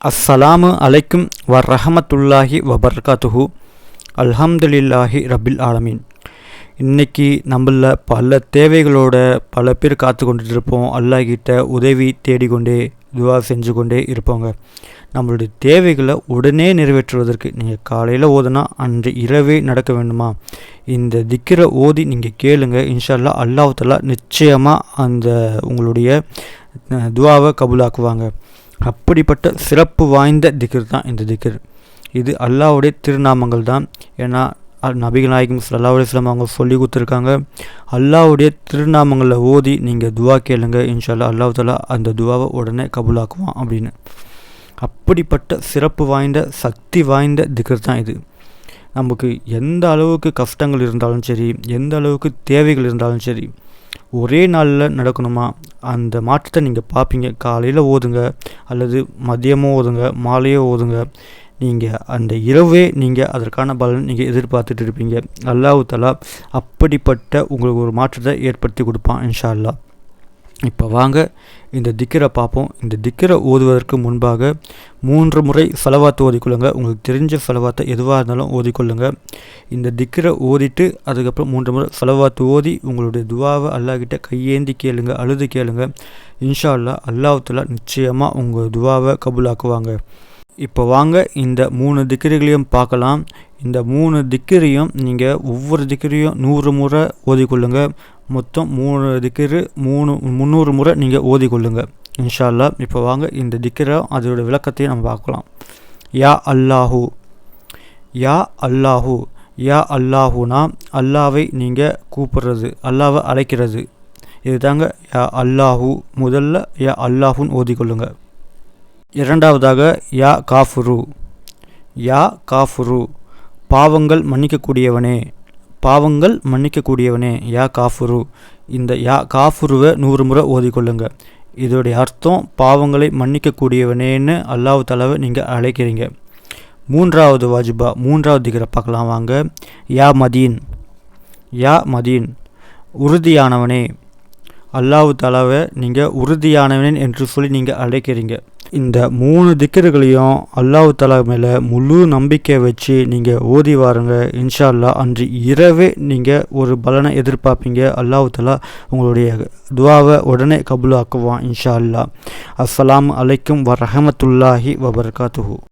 அஸ்ஸலாமு அலைக்கும் வரஹமத்துல்லாஹி வபர்காத்துஹு. அல்ஹம்துலில்லாஹி ரபில் ஆலமீன். இன்னைக்கு நம்மள பல தேவைகளோட பல பேர் காத்து கொண்டுட்டு இருப்போம் அல்லாஹ்கிட்ட உதவி தேடிக்கொண்டே துவா செஞ்சு கொண்டே இருப்போங்க. நம்மளுடைய தேவைகளை உடனே நிறைவேற்றுவதற்கு நீங்கள் காலையில் ஓதுனா அன்று இரவே நடக்க வேண்டுமா? இந்த திக்கிற ஓதி நீங்கள் கேளுங்க. இன்ஷால்லா அல்லாஹ் நிச்சயமாக அந்த உங்களுடைய துவாவை கபூலாக்குவாங்க. அப்படிப்பட்ட சிறப்பு வாய்ந்த திகர் தான் இந்த திக்ர். இது அல்லாஹ்வுடைய திருநாமங்கள் தான் ஏன்னா அ- நபிகள் நாயகம் ஸல்லல்லாஹு அலைஹி அவங்க சொல்லி கொடுத்துருக்காங்க. அல்லாவுடைய திருநாமங்களை ஓதி நீங்கள் துவா கேளுங்க. இன்ஷால்லா அல்லாஹ் தாலா அந்த துவாவை உடனே கபூலாக்குவான் அப்படின்னு. அப்படிப்பட்ட சிறப்பு வாய்ந்த சக்தி வாய்ந்த திகர் தான் இது. நமக்கு எந்த அளவுக்கு கஷ்டங்கள் இருந்தாலும் சரி எந்த அளவுக்கு தேவைகள் இருந்தாலும் சரி ஒரே நாளில் நடக்கணுமா? அந்த மாற்றத்தை நீங்கள் பார்ப்பீங்க. காலையில் ஓதுங்க அல்லது மதியமோ ஓதுங்க மாலையோ ஓதுங்க. நீங்கள் அந்த இரவே நீங்கள் அதற்கான பலன் நீங்கள் எதிர்பார்த்துட்டு இருப்பீங்க. அல்லாஹு தலா அப்படிப்பட்ட உங்களுக்கு ஒரு மாற்றத்தை ஏற்படுத்தி கொடுப்பான் இன்ஷா அல்லா இப்போ வாங்க இந்த திக்கரை பார்ப்போம் இந்த திக்கரை ஓதுவதற்கு முன்பாக மூன்று முறை செலவாத்து ஓதிக்கொள்ளுங்க. உங்களுக்கு தெரிஞ்ச செலவாத்தை எதுவாக இருந்தாலும் ஓதிக்கொள்ளுங்க. இந்த திக்கரை ஓதிட்டு அதுக்கப்புறம் மூன்று முறை செலவாத்து ஓதி உங்களுடைய துவாவை அல்லாஹ்கிட்ட கையேந்தி கேளுங்க அழுது கேளுங்க. இன்ஷா அல்லா அல்லாஹத்துல நிச்சயமாக உங்கள் துவாவை கபூலாக்குவாங்க. இப்போ வாங்க இந்த மூணு திக்கிரிகளையும் பார்க்கலாம். இந்த மூணு திக்கிரையும் நீங்கள் ஒவ்வொரு திக்கிரையும் நூறு முறை ஓதிக்கொள்ளுங்கள் மொத்தம் மூணு திக்கிரு மூணு முந்நூறு முறை நீங்கள் ஓதி இன்ஷா அல்லாஹ் இப்போ வாங்க இந்த திக்கிரை அதோட விளக்கத்தையும் நம்ம பார்க்கலாம். யா அல்லாஹூ. யா அல்லாஹூ. யா அல்லாஹூனா அல்லாவை நீங்கள் கூப்பிடுறது அல்லாவை அழைக்கிறது. இதுதாங்க யா அல்லாஹூ. முதல்ல யா அல்லாஹூன்னு ஓதிக்கொள்ளுங்க. இரண்டாவதாக யா காஃபுரு. யா காஃபுரு. பாவங்கள் மன்னிக்கக்கூடியவனே. பாவங்கள் மன்னிக்கக்கூடியவனே யா காஃபுரு. இந்த யா காஃபுருவை நூறு முறை ஓதிக்கொள்ளுங்க. இதோடைய அர்த்தம் பாவங்களை மன்னிக்கக்கூடியவனேன்னு அல்லாஹ் தலாவை நீங்கள் அழைக்கிறீங்க. மூன்றாவது வாஜிபா மூன்றாவது திகரை பார்க்கலாம் வாங்க. யா மதீன். யா மதீன். உறுதியானவனே. அல்லாஹு தலாவை நீங்கள் உறுதியானவனே என்று சொல்லி நீங்கள் அழைக்கிறீங்க. இந்த மூணு திக்கர்களையும் அல்லாஹ் தலா மேலே முழு நம்பிக்கை வச்சு நீங்கள் ஓதி வாருங்க. இன்ஷா அல்லாஹ் அன்று இரவே நீங்கள் ஒரு பலனை எதிர்பார்ப்பீங்க. அல்லாஹ் தலா உங்களுடைய துவாவை உடனே கபுலாக்குவான் இன்ஷா அல்லாஹ் அஸ்லாம் அலைக்கும் வரஹமத்துல்லாஹி வபர்காத்துஹூ.